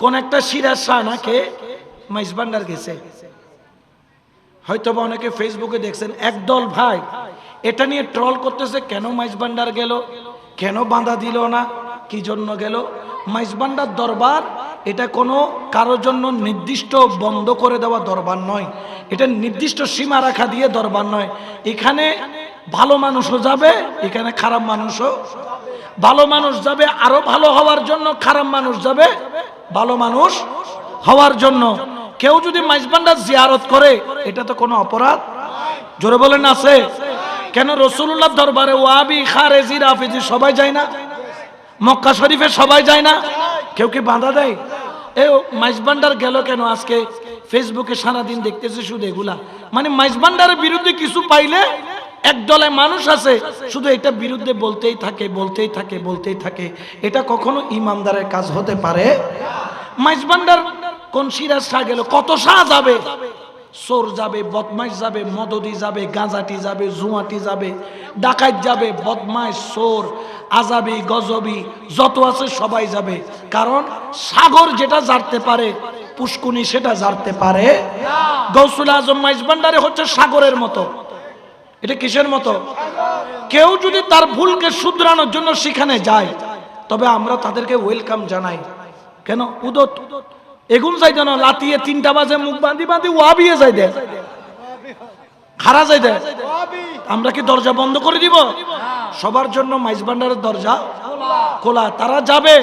কোন একটা সিরাজ শাহ নাকে মাইজবান্ডার গেছে। হয়তো বা অনেকে ফেসবুকে দেখছেন, একদল ভাই এটা নিয়ে ট্রল করতেছে, কেন মাইজবান্ডার গেল? কেন বাঁধা দিল না? কি জন্য গেল? মাইজবান্ডার দরবার এটা কোনো কারোর জন্য নির্দিষ্ট বন্ধ করে দেওয়া দরবার নয়। এটা নির্দিষ্ট সীমা রাখা দিয়ে দরবার নয়। এখানে ভালো মানুষও যাবে, এখানে খারাপ মানুষও ভালো মানুষ যাবে, আরও ভালো হওয়ার জন্য খারাপ মানুষ যাবে। ভালো মানুষ হওয়ার জন্য। কেউ যদি মাইজবান্ডার জিয়ারত করে, এটা তো কোনো অপরাধ? জোরে বলেন আছে? কেন রসুল্লাহ দরবারে ওয়াবি, খারেজি, রাফিজি সবাই যায় না? মক্কা শরীফে সবাই যায় না? কেউ কি বাধা দেয়? এ মাইজবান্ডার গেল কেন আজকে? ফেসবুকে সারাদিন দেখতেছি শুধু এগুলা। মানে মাইজবান্ডারের বিরুদ্ধে কিছু পাইলে এক দলে মানুষ আছে, শুধু এটা বিরুদ্ধে বলতেই থাকে বলতেই থাকে বলতেই থাকে। এটা কখনো ইমানদারের কাজ হতে পারে? মাইজবান্ডার কোন সিরাজ শাহ গেল, কত শাহ যাবে? চোর যাবে, বদমাইশ যাবে, মদদি যাবে, গাঁজাটি যাবে, জুয়াটি যাবে, ডাকাত যাবে, বদমাইশ, চোর আজাবি গজবি, যত আছে সবাই যাবে। কারণ সাগর যেটা জানতে পারে, পুষ্কুনি সেটা জানতে পারে। গৌসুল আজম মাইজবান্ডারে হচ্ছে সাগরের মতো। এটা কিসের মতো? কেউ যদি তার ভুলকে শুধরানোর জন্য সেখানে যায়, তবে আমরা তাদেরকে ওয়েলকাম জানাই। কেন? উদত। এগুন যাই যেন লাতিয়ে তিনটা বাজে মুখ বাঁধি বাঁধি ওয়াবিয়ে যাই দে খারা যাই দে আমরা কি দরজা বন্ধ করে দিব? সবার জন্য মাইজ ভান্ডারের দরজা খোলা। তারা যাবে।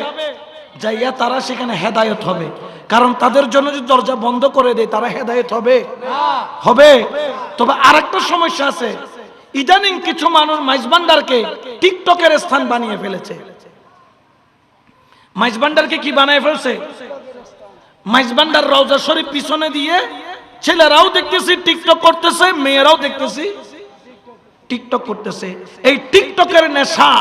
যাইয়া তারা সেখানে হেদায়ত হবে। কারণ তাদের জন্য যদি দরজা বন্ধ করে দেয়, তারা হেদায়ত হবে। হবে। তবে আরেকটা সমস্যা আছে। ইদানিং কিছু মানুষ মাইজবান্ডারকে টিকটকের স্থান বানিয়ে ফেলেছে। মাইজবান্ডারকে কি বানিয়ে ফেলছে? মাইজবান্ডার রওজা শরীফ পিছনে দিয়ে ছেলেরাও দেখতেছি, টিকটক করতেছে, মেয়েরাও দেখতেছি, টিকটক করতেছে। এই টিকটকের নেশা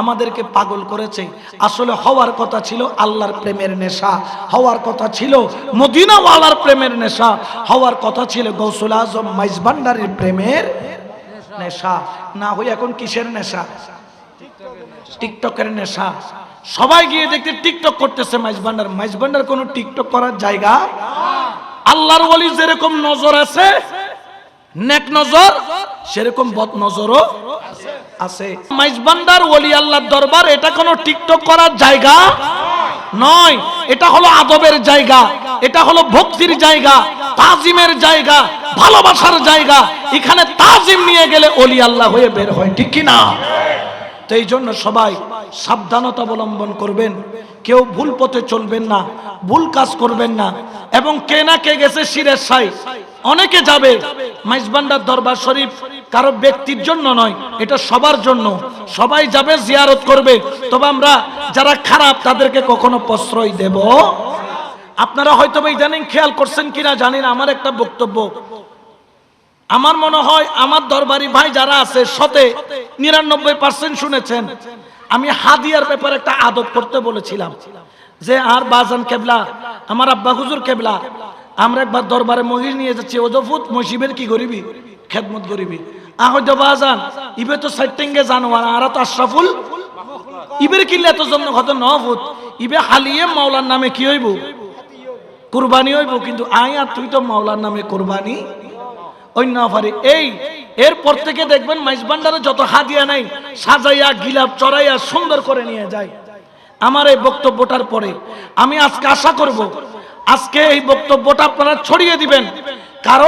আমাদেরকে পাগল করেছে। আসলে হওয়ার কথা ছিল আল্লাহর প্রেমের নেশা। হওয়ার কথা ছিল মদিনাওয়ালার প্রেমের নেশা। হওয়ার কথা ছিল গৌসুল আজম মাইজবান্ডারের প্রেমের নেশা। না হই এখন কিসের নেশা? টিকটকের নেশা। সবাই গিয়ে দেখতে টিকটক করতেছে মাইজবান্ডার মাইজবান্ডার কোনো টিকটক করার জায়গা আল্লাহর ওলি যেরকম নজর আছে, নেক নজর, সেরকম বদ নজরও আছে। মাইজবান্ডার ওলি আল্লাহর দরবার, এটা কোনো টিকটক করার জায়গা? নয়। এটা হলো আদবের জায়গা। এটা হলো ভক্তির জায়গা, তাজিমের জায়গা, ভালোবাসার জায়গা। এখানে তাজিম নিয়ে গেলে ওলি আল্লাহ হয়ে বের হয়, ঠিক কি না তো এই জন্য সবাই সাবধানতা অবলম্বন করবেন। কেউ ভুল পথে চলবেন না, ভুল কাজ করবেন না। এবং কে না কে গেছে শিরের সাই অনেকে যাবে। মাইজবান্ডার দরবার শরীফ কারও ব্যক্তির জন্য নয়, এটা সবার জন্য। সবাই যাবে, জিয়ারত করবে। তবে আমরা যারা খারাপ, তাদেরকে কখনো প্রশ্রয় দেব। আপনারা হয়তো ইদানিং খেয়াল করছেন কিনা জানি না আমার একটা বক্তব্য। আমার মনে হয়, আমার দরবারি ভাই যারা আছে শতে নিরানব্বই পার্সেন্ট শুনেছেন। আমি হাদিয়ার ব্যাপারে একটা আদব করতে বলেছিলাম, যে আর বাজান কেবলা, আমার আব্বা হুজুর কেবলা, আমরা একবার দরবারে মহিষ নিয়ে যাচ্ছি ওজফুত মসিবের কি গরিবি? খেদমত আহত বাজান ইবে তো সাইটেঙ্গে জানোয়ার, আর তো আশরাফুল ইবের কিল্লে এত জন্য কত ইবে হালিয়ে মাওলার নামে কি হইব? কুরবানি হইব, কিন্তু আর তুই তো মাওলার নামে কুরবানি অন্য এই, এরপর থেকে দেখবেন মাইজ ভান্ডারে যত হাদিয়া নাই, সাজাইয়া, গিলাপ চড়াইয়া সুন্দর করে নিয়ে যায়। আমার এই বক্তব্যটার পরে আমি আজকে আশা করব, আজকে এই বক্তব্যটা আপনারা ছড়িয়ে দিবেন। কারণ